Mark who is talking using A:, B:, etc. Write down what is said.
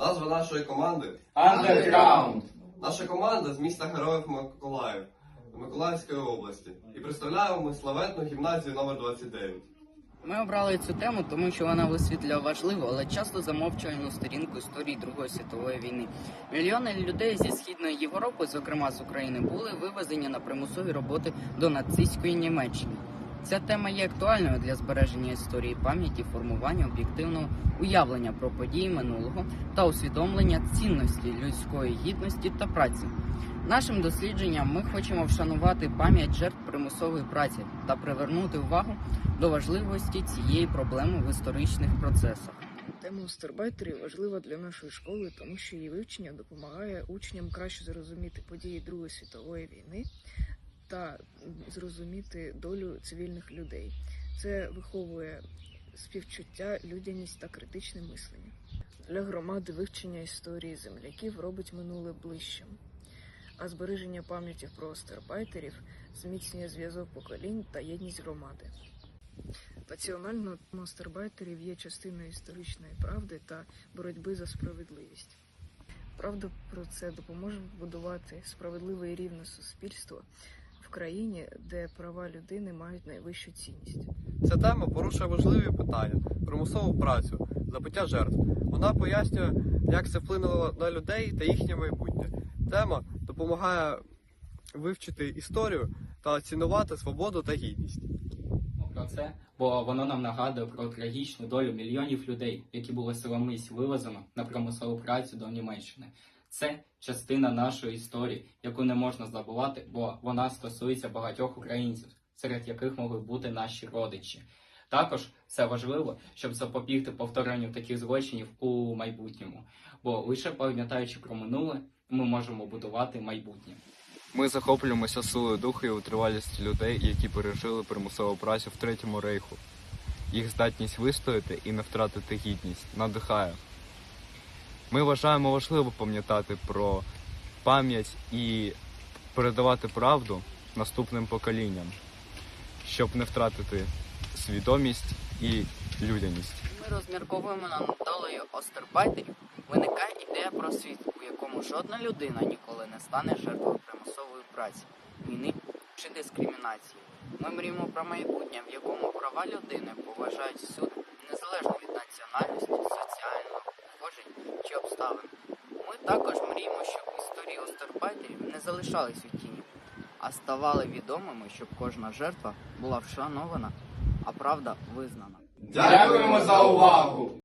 A: Назва нашої команди
B: Underground.
A: Наша команда з міста Героїв Миколаїв Миколаївської області. І представляємо ми славетну гімназію номер 29.
C: Ми обрали цю тему, тому що вона висвітлює важливу, але часто замовчувану сторінку історії Другої світової війни. Мільйони людей зі східної Європи, зокрема з України, були вивезені на примусові роботи до нацистської Німеччини. Ця тема є актуальною для збереження історії пам'яті, формування об'єктивного уявлення про події минулого та усвідомлення цінності людської гідності та праці. Нашим дослідженням ми хочемо вшанувати пам'ять жертв примусової праці та привернути увагу до важливості цієї проблеми в історичних процесах.
D: Тема остербайтерів важлива для нашої школи, тому що її вивчення допомагає учням краще зрозуміти події Другої світової війни та зрозуміти долю цивільних людей. Це виховує співчуття, людяність та критичне мислення. Для громади вивчення історії земляків робить минуле ближчим, а збереження пам'яті про остербайтерів зміцнює зв'язок поколінь та єдність громади. Національно мастербайтерів є частиною історичної правди та боротьби за справедливість. Правда про це допоможе будувати справедливе і рівне суспільство в країні, де права людини мають найвищу цінність.
A: Ця тема порушує важливі питання: примусову працю, забиття жертв. Вона пояснює, як це вплинуло на людей та їхнє майбутнє. Тема допомагає вивчити історію та цінувати свободу та гідність.
B: Про це, бо воно нам нагадує про трагічну долю мільйонів людей, які були силомись вивезено на примусову працю до Німеччини. Це частина нашої історії, яку не можна забувати, бо вона стосується багатьох українців, серед яких могли бути наші родичі. Також це важливо, щоб запобігти повторенню таких злочинів у майбутньому, бо лише пам'ятаючи про минуле, ми можемо будувати майбутнє.
E: Ми захоплюємося силою духу і витривалістю людей, які пережили примусову працю в третьому рейху. Їх здатність вистояти і не втратити гідність надихає. Ми вважаємо важливо пам'ятати про пам'ять і передавати правду наступним поколінням, щоб не втратити свідомість і людяність.
C: Ми розмірковуємо над долею остербайтерів. Виникає ідея про світ, у якому жодна людина ніколи не стане жертвою примусової праці, війни чи дискримінації. Ми мріємо про майбутнє, в якому права людини поважають всюди, також мріємо, щоб історії остербайтерів не залишались у тіні, а ставали відомими, щоб кожна жертва була вшанована, а правда визнана.
B: Дякуємо за увагу!